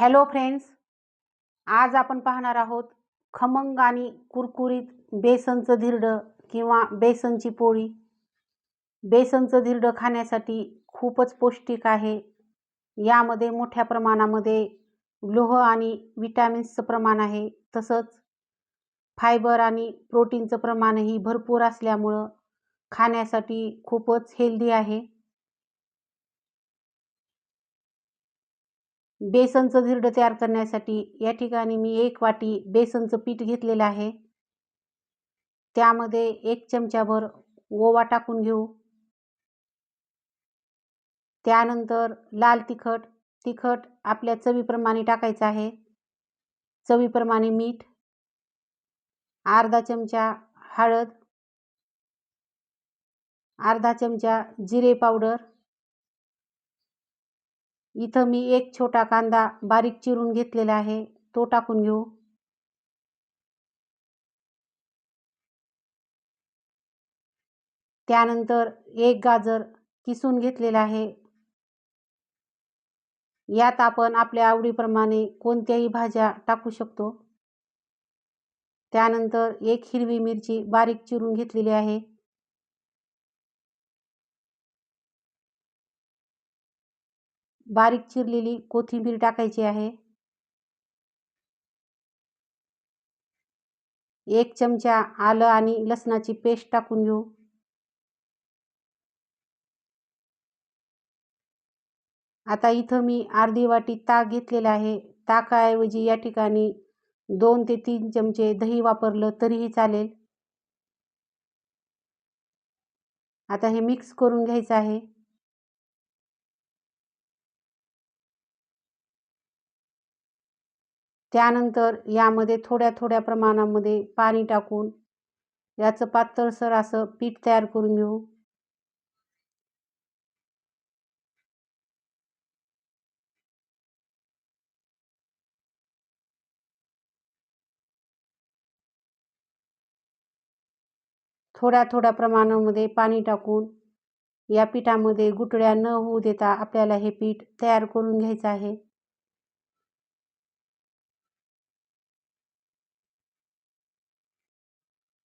Hello friends आज आपण पाहणार आहोत खमंग आणि कुरकुरीत बेसनचं धिरडं किंवा बेसनची पोळी. बेसनचं धिरडं खाण्यासाठी खूपच पौष्टिक आहे. यामध्ये मोठ्या प्रमाणामध्ये लोह आणि विटॅमिन्सचं प्रमाण आहे. तसंच फायबर आणि प्रोटीनचं प्रमाणही भरपूर असल्यामुळं खाण्यासाठी खूपच हेल्दी आहे. बेसनचं धिरडं तयार करण्यासाठी या ठिकाणी मी एक वाटी बेसनचं पीठ घेतलेलं आहे. त्यामध्ये एक चमचाभर ओवा टाकून घेऊ. त्यानंतर लाल तिखट तिखट आपल्या चवीप्रमाणे टाकायचं आहे. चवीप्रमाणे मीठ अर्धा चमचा हळद अर्धा चमचा जिरे पावडर इथं मी एक छोटा कांदा बारीक चिरून घेतलेला आहे. तो टाकून घेऊ. त्यानंतर एक गाजर किसून घेतलेला आहे. यात आपण आपल्या आवडीप्रमाणे कोणत्याही भाज्या टाकू शकतो. त्यानंतर एक हिरवी मिरची बारीक चिरून घेतलेली आहे. बारीक चिरलेली कोथिंबीर टाकायची आहे. एक चमचा आलं आणि लसणाची पेस्ट टाकून घेऊ. आता इथं मी अर्धी वाटी ताक घेतलेला आहे. ताकाऐवजी या ठिकाणी दोन ते तीन चमचे दही वापरलं तरीही चालेल. आता हे मिक्स करून घ्यायचं आहे. त्यानंतर यामध्ये थोड्या थोड्या प्रमाणामध्ये पाणी टाकून याचं पातळसर असं पीठ तयार करून घेऊ. थोड्या थोड्या प्रमाणामध्ये पाणी टाकून या पिठामध्ये गुटळ्या न होऊ देता आपल्याला हे पीठ तयार करून घ्यायचं आहे.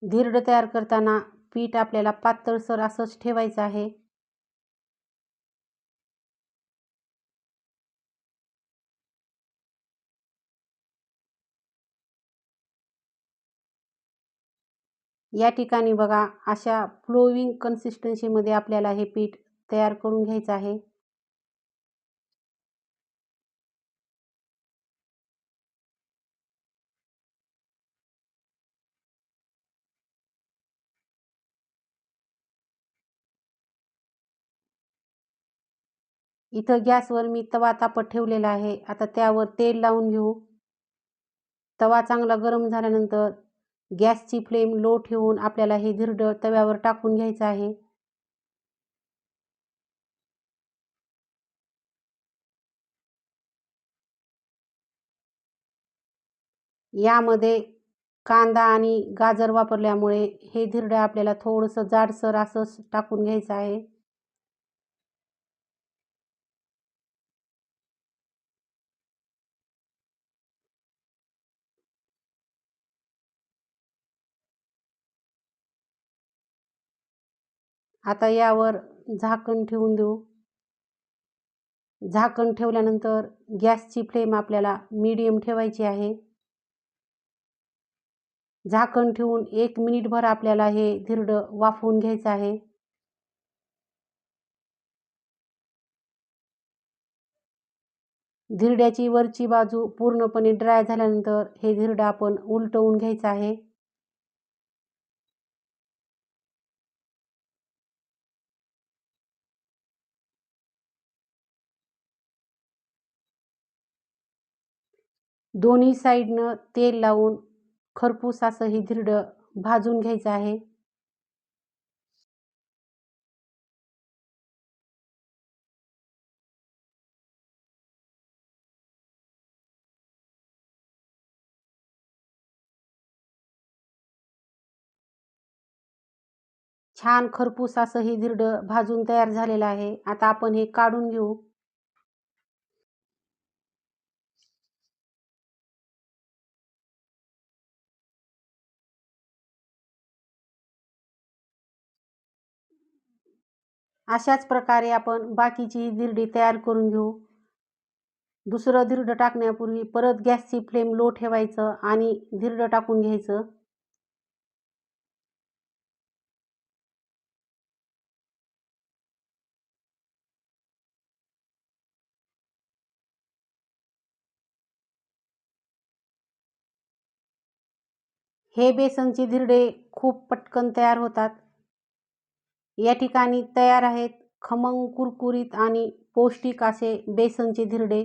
धिरडं तयार करताना पीठ आपल्याला पातळसर असंच ठेवायचं आहे. या ठिकाणी बघा अशा फ्लोविंग कन्सिस्टन्सीमध्ये आपल्याला हे पीठ तयार करून घ्यायचं आहे. इथं गॅसवर मी तवा तापत ठेवलेला आहे. आता त्यावर तेल लावून घेऊ. तवा चांगला गरम झाल्यानंतर गॅसची फ्लेम लो ठेवून आपल्याला हे धिरडं तव्यावर टाकून घ्यायचं आहे. यामध्ये कांदा आणि गाजर वापरल्यामुळे हे धिरडं आपल्याला थोडंसं जाडसर असं टाकून घ्यायचं आहे. आता यावर झाकण ठेवून देऊ. झाकण ठेवल्यानंतर गॅसची फ्लेम आपल्याला मीडियम ठेवायची आहे. झाकण ठेवून एक मिनिटभर आपल्याला हे धिरडं वाफवून घ्यायचं आहे. धिरड्याची वरची बाजू पूर्णपणे ड्राय झाल्यानंतर हे धिरडं आपण उलटवून घ्यायचं आहे. दोन्ही साईडनं तेल लावून खरपूस असं हे धिरडं भाजून घ्यायचं आहे. छान खरपूस असं हे धिरडं भाजून तयार झालेलं आहे. आता आपण हे काढून घेऊ. अशाच प्रकारे आपण बाकीची दिरडी तयार करून घेऊ. दुसरं धिरडं टाकण्यापूर्वी परत गॅसची फ्लेम लो ठेवायचं आणि धिरडं टाकून घ्यायचं. हे बेसनचे धिरडे खूप पटकन तयार होतात. या ठिकाणी तयार आहेत खमंग कुरकुरीत आणि पौष्टिक असे बेसनचे धिरडे.